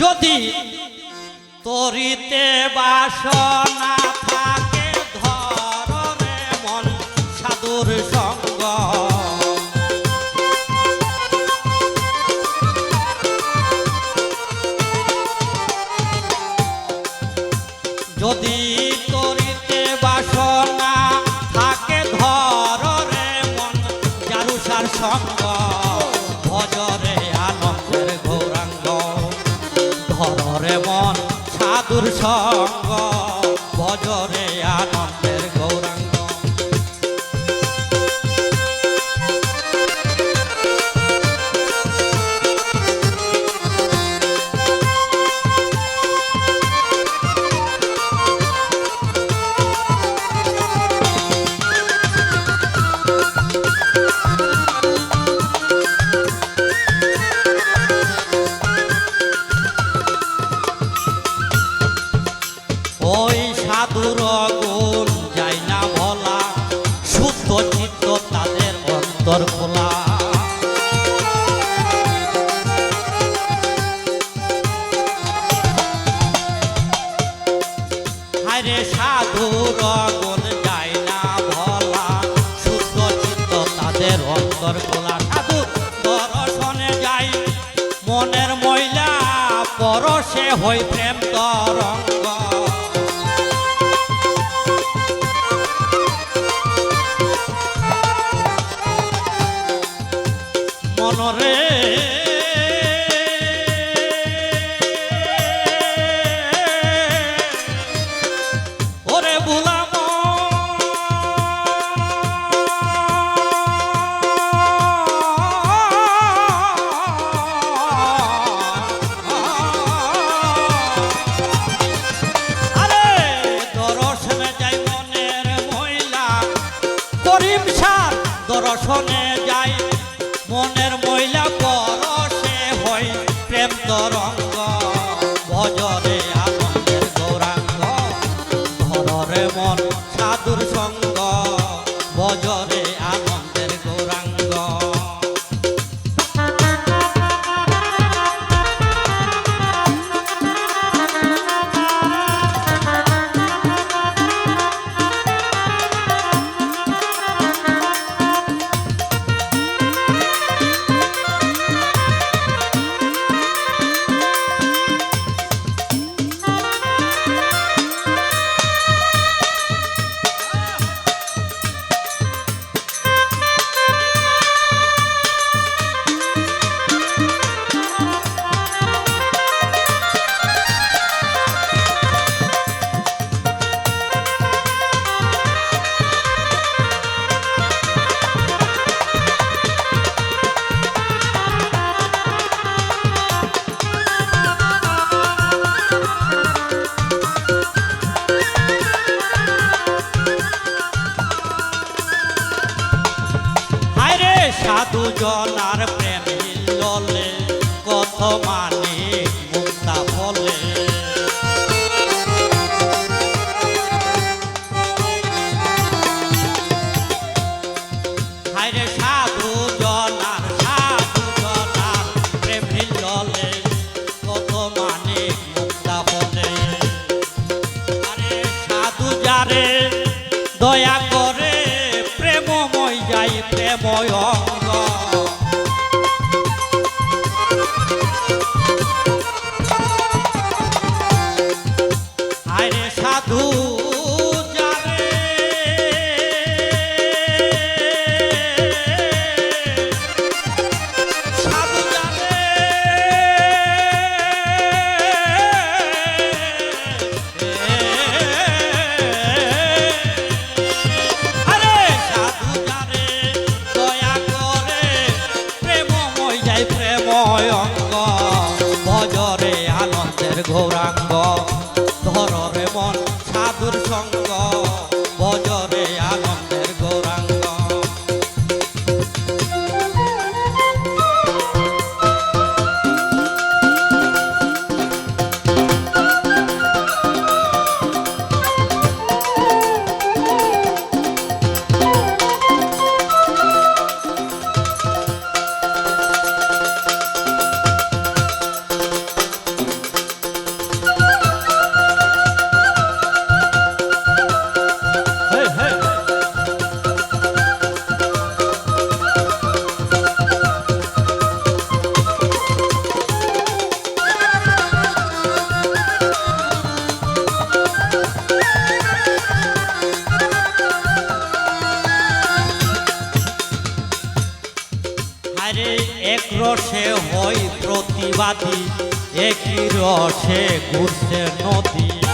যদি তরিতে বাসনা থাকে ধর মন সাধুর সঙ্গ। যদি তরিতে বাসনা থাকে ধর মন জারুসার সঙ্গ। সাধুর পরশে হই প্রেম তরঙ্গ। করিম সার দর্শনে সাধু জনার প্রেম ললে কত মানে মুক্তা ফলে হায়রে সাধু জনার সাধু জনার প্রেম ললে কত মানে মুক্তা ফলে আরে সাধু যারে দয়া করে, প্রেমময় যাই প্রেময় এক রসে হয় প্রতিবাদী একই রসে ঘুরছে নদী।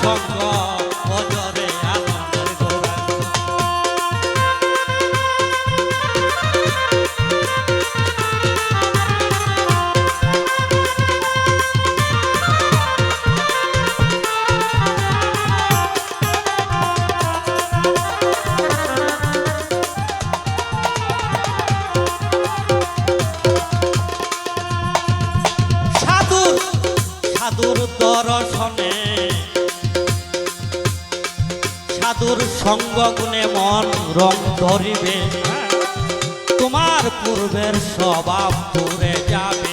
সঙ্গ ভজরে আনন্দের গৌরাঙ্গ সাধুর সাধুর দর্শনে সাধুর সঙ্গ গুণে মন রং ধরিবে। তোমার পূর্বের স্বভাব দূরে যাবে।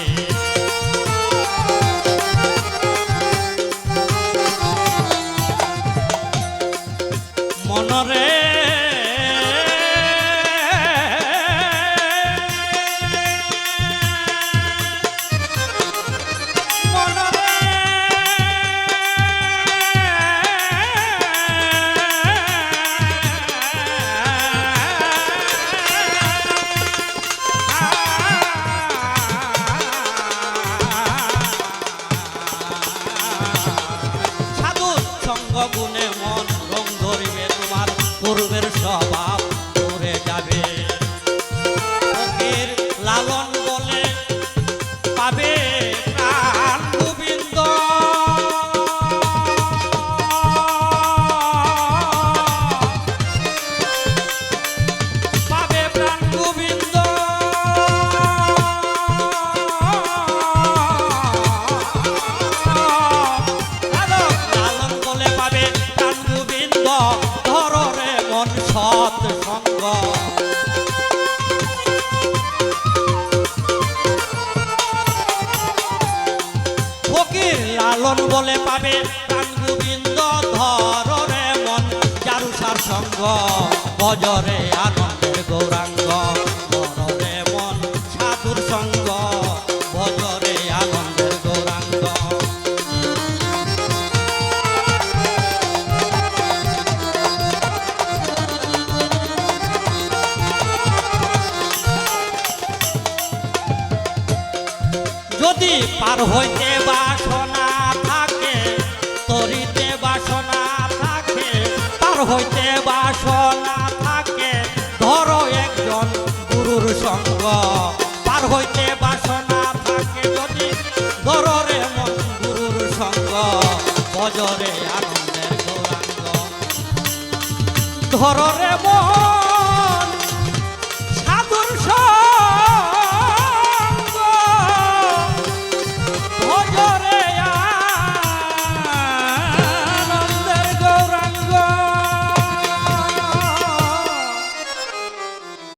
লালন বলে পাবে প্রাণ গোবিন্দ ধরে মন। চারুসার সঙ্গ বজরে আনন্দের হইতে বাসনা থাকে। ধরো একজন গুরুর সঙ্গ। পার হইতে বাসনা থাকে যদি ধরো রে মন গুরুর সঙ্গ। বজরে আনন্দের গৌরাঙ্গ। ধরো রে মন